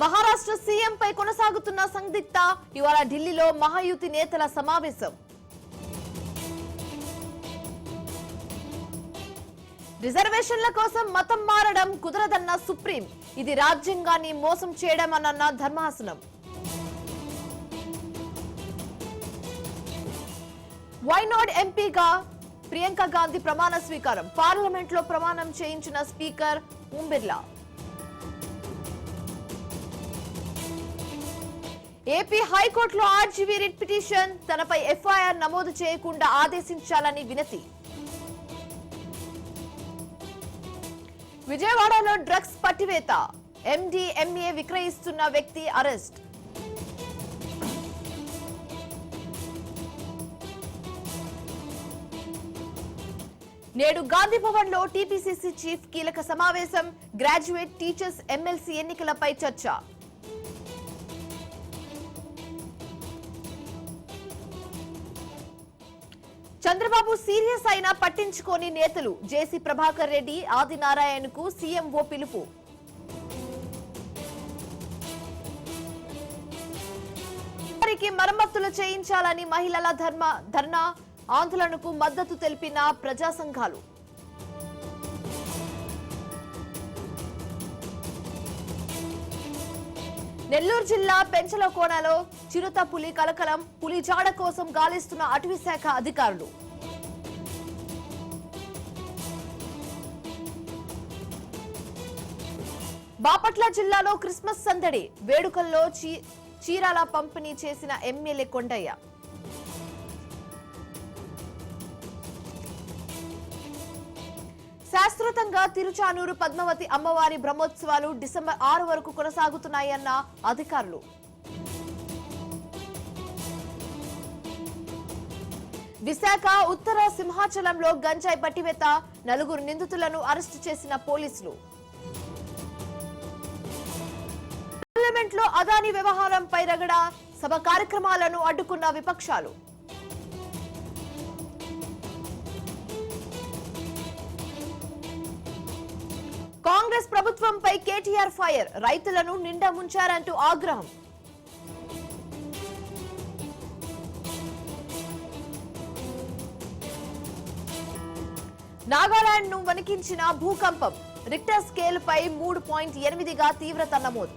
మహారాష్ట్ర సీఎంపై కొనసాగుతున్న సందిగ్ధ ఇవాళ ఢిల్లీలో మహాయుతి నేతల సమావేశం. రిజర్వేషన్ల కోసం మతం మారడం కుదరదన్న సుప్రీం. ఇది రాజ్యాంగాన్ని మోసం చేయడం అన్న ధర్మాసనం. వైనాడ్ ఎంపీగా ప్రియాంక గాంధీ ప్రమాణ స్వీకారం. పార్లమెంట్లో ప్రమాణం చేయించిన స్పీకర్ ఓం బిర్లా. ఏపీ హైకోర్టులో ఆర్జీవీ రిట్ పిటిషన్. తనపై ఎఫ్ఐఆర్ నమోదు చేయకుండా ఆదేశించాలని వినతి. విజయవాడలో డ్రగ్స్ పట్టివేత. ఎండిఎంఏ విక్రయిస్తున్న వ్యక్తి అరెస్ట్. నేడు గాంధీ భవన్లో టీపీసీసీ చీఫ్ కీలక సమావేశం. గ్రాడ్యుయేట్ టీచర్స్ ఎమ్మెల్సీ ఎన్నికలపై చర్చ. చంద్రబాబు సీరియస్ అయినా పట్టించుకోని నేతలు జేసీ ప్రభాకర్ రెడ్డి ఆదినారాయణకు సీఎంఓ పిలుపు. వారికి మరమ్మతులు చేయించాలని మహిళల ధర్మ ధర్నా ఆందోళనకు మద్దతు తెలిపిన ప్రజా సంఘాలు నెల్లూరు జిల్లా పెంచలకోనలో చిరుత పులి కలకలం పులి జాడ కోసం గాలిస్తున్న అటవీశాఖ అధికారులు. బాపట్ల జిల్లాలో క్రిస్మస్ సందడి వేడుకల్లో చీ- చీరాల పంపిణీ చేసిన ఎమ్మెల్యే కొండయ్య. శాశ్వతంగా తిరుచానూరు పద్మావతి అమ్మవారి బ్రహ్మోత్సవాలు డిసెంబర్ ఆరు వరకు కొనసాగుతున్నాయన్న అధికారులు. విశాఖ ఉత్తర సింహాచలంలో గంజాయి పట్టివేత నలుగురు నిందితులను అరెస్టు చేసిన పోలీసులు. పార్లమెంట్లో అదాని వ్యవహారంపై రగడ సభ కార్యక్రమాలను అడ్డుకున్న విపక్షాలు. కాంగ్రెస్ ప్రభుత్వంపై కేటీఆర్ ఫైర్. రైతులను నిండా ముంచారంటూ ఆగ్రహం. నాగాలాండ్ను వణికించిన భూకంపం. రిక్టర్ స్కేల్ పై మూడు పాయింట్ ఎనిమిదిగా తీవ్రత నమోదు.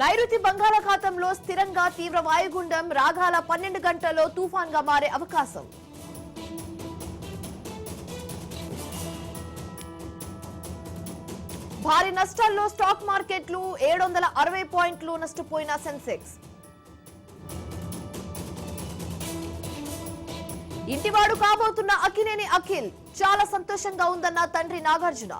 నైరుతి బంగాళాఖాతంలో స్థిరంగా తీవ్ర వాయుగుండం రాగాల పన్నెండు గంటల్లో తుఫాన్గా మారే అవకాశం. భారీ నష్టాల్లో స్టాక్ మార్కెట్లు ఏడు వందల అరవై పాయింట్లు నష్టపోయిన సెన్సెక్స్. ఇంటివాడు కాబోతున్న అఖినేని అఖిల్ చాలా సంతోషంగా ఉందన్న తండ్రి నాగార్జున.